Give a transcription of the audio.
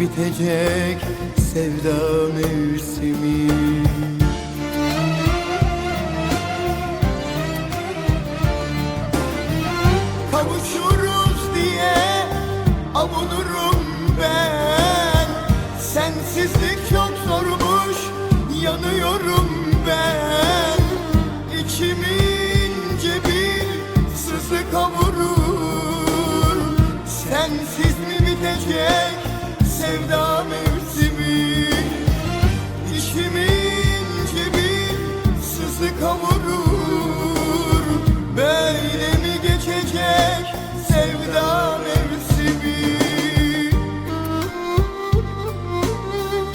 bitecek sevda mevsimi. Kavuşuruz diye avunurum ben. Sensizlik çok zormuş yanıyorum ben. İçimi ince bir sızı kavurur. Sensiz mi bitecek sevda